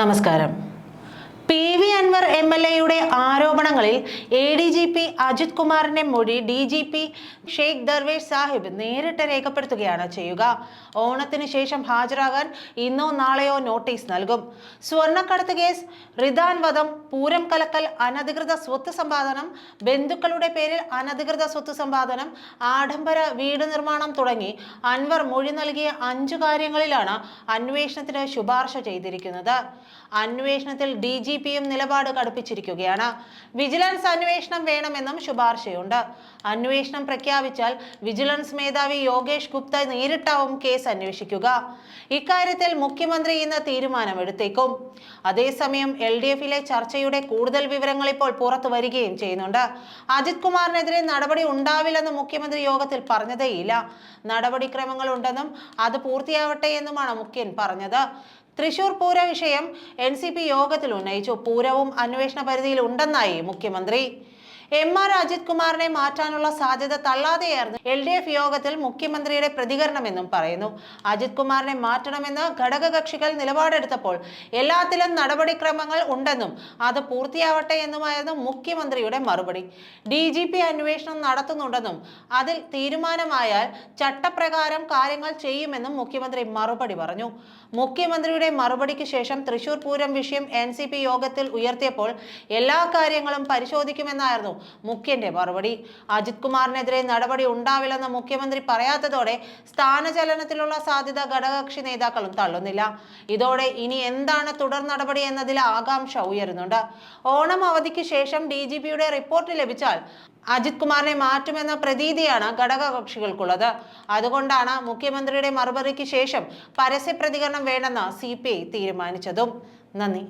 നമസ്കാരം. P V Anwar M L എയുടെ ആരോപണങ്ങളിൽ A D G P Ajith കുമാറിന്റെ മൊഴി D G P Sheikh Darvesh Sahib നേരിട്ട് രേഖപ്പെടുത്തുകയാണ് ചെയ്യുക. ഓണത്തിന് ശേഷം ഹാജരാകാൻ ഇന്നോ നാളെയോ നോട്ടീസ് നൽകും. സ്വർണക്കടത്ത് കേസ് റിദാൻ വധം പൂരം കലക്കൽ അനധികൃത സ്വത്ത് സമ്പാദനം ബന്ധുക്കളുടെ പേരിൽ അനധികൃത സ്വത്ത് സമ്പാദനം ആഡംബര വീട് നിർമ്മാണം തുടങ്ങി അൻവർ മൊഴി നൽകിയ അഞ്ചു കാര്യങ്ങളിലാണ് അന്വേഷണത്തിന് ശുപാർശ ചെയ്തിരിക്കുന്നത്. അന്വേഷണത്തിൽ ഡി ജി പിയും നിലപാട് കടുപ്പിച്ചിരിക്കുകയാണ്. വിജിലൻസ് അന്വേഷണം വേണമെന്നും ശുപാർശയുണ്ട്. അന്വേഷണം പ്രഖ്യാപിച്ചാൽ വിജിലൻസ് മേധാവി യോഗേഷ് ഗുപ്ത നേരിട്ടാവും കേസ് അന്വേഷിക്കുക. ഇക്കാര്യത്തിൽ മുഖ്യമന്ത്രി ഇന്ന് തീരുമാനമെടുത്തേക്കും. അതേസമയം എൽ ഡി എഫിലെ ചർച്ചയുടെ കൂടുതൽ വിവരങ്ങൾ ഇപ്പോൾ പുറത്തു വരികയും ചെയ്യുന്നുണ്ട്. അജിത് കുമാറിനെതിരെ നടപടി ഉണ്ടാവില്ലെന്ന് മുഖ്യമന്ത്രി യോഗത്തിൽ പറഞ്ഞതേയില്ല. നടപടിക്രമങ്ങൾ ഉണ്ടെന്നും അത് പൂർത്തിയാവട്ടെ എന്നുമാണ് മുഖ്യൻ പറഞ്ഞത്. തൃശൂർ പൂര വിഷയം എൻ സി പി യോഗത്തിൽ ഉന്നയിച്ചു. പൂരവും അന്വേഷണ പരിധിയിൽ ഉണ്ടെന്നായി മുഖ്യമന്ത്രി. എം ആർ അജിത് കുമാറിനെ മാറ്റാനുള്ള സാധ്യത തള്ളാതെയായിരുന്നു എൽ ഡി എഫ് യോഗത്തിൽ മുഖ്യമന്ത്രിയുടെ പ്രതികരണമെന്നും പറയുന്നു. അജിത് കുമാറിനെ മാറ്റണമെന്ന് ഘടകകക്ഷികൾ നിലപാടെടുത്തപ്പോൾ എല്ലാത്തിലും നടപടിക്രമങ്ങൾ ഉണ്ടെന്നും അത് പൂർത്തിയാവട്ടെ എന്നുമായിരുന്നു മുഖ്യമന്ത്രിയുടെ മറുപടി. ഡി ജി പി അന്വേഷണം നടത്തുന്നുണ്ടെന്നും അതിൽ തീരുമാനമായാൽ ചട്ടപ്രകാരം കാര്യങ്ങൾ ചെയ്യുമെന്നും മുഖ്യമന്ത്രി മറുപടി പറഞ്ഞു. മുഖ്യമന്ത്രിയുടെ മറുപടിക്ക് ശേഷം തൃശൂർ പൂരം വിഷയം എൻ യോഗത്തിൽ ഉയർത്തിയപ്പോൾ എല്ലാ കാര്യങ്ങളും പരിശോധിക്കുമെന്നായിരുന്നു മുഖ്യന്റെ മറുപടി. അജിത് കുമാറിനെതിരെ നടപടി ഉണ്ടാവില്ലെന്ന് മുഖ്യമന്ത്രി പറയാത്തതോടെ സ്ഥാനചലനത്തിലുള്ള സാധ്യത ഘടകകക്ഷി നേതാക്കളും തള്ളുന്നില്ല. ഇതോടെ ഇനി എന്താണ് തുടർ നടപടി എന്നതിൽ ആകാംക്ഷ ഉയരുന്നുണ്ട്. ഓണം അവധിക്ക് ശേഷം ഡി ജി പിയുടെ റിപ്പോർട്ട് ലഭിച്ചാൽ അജിത് കുമാറിനെ മാറ്റുമെന്ന പ്രതീതിയാണ് ഘടകകക്ഷികൾക്കുള്ളത്. അതുകൊണ്ടാണ് മുഖ്യമന്ത്രിയുടെ മറുപടിക്ക് ശേഷം പരസ്യ പ്രതികരണം വേണ്ടെന്ന് സി തീരുമാനിച്ചതും. നന്ദി.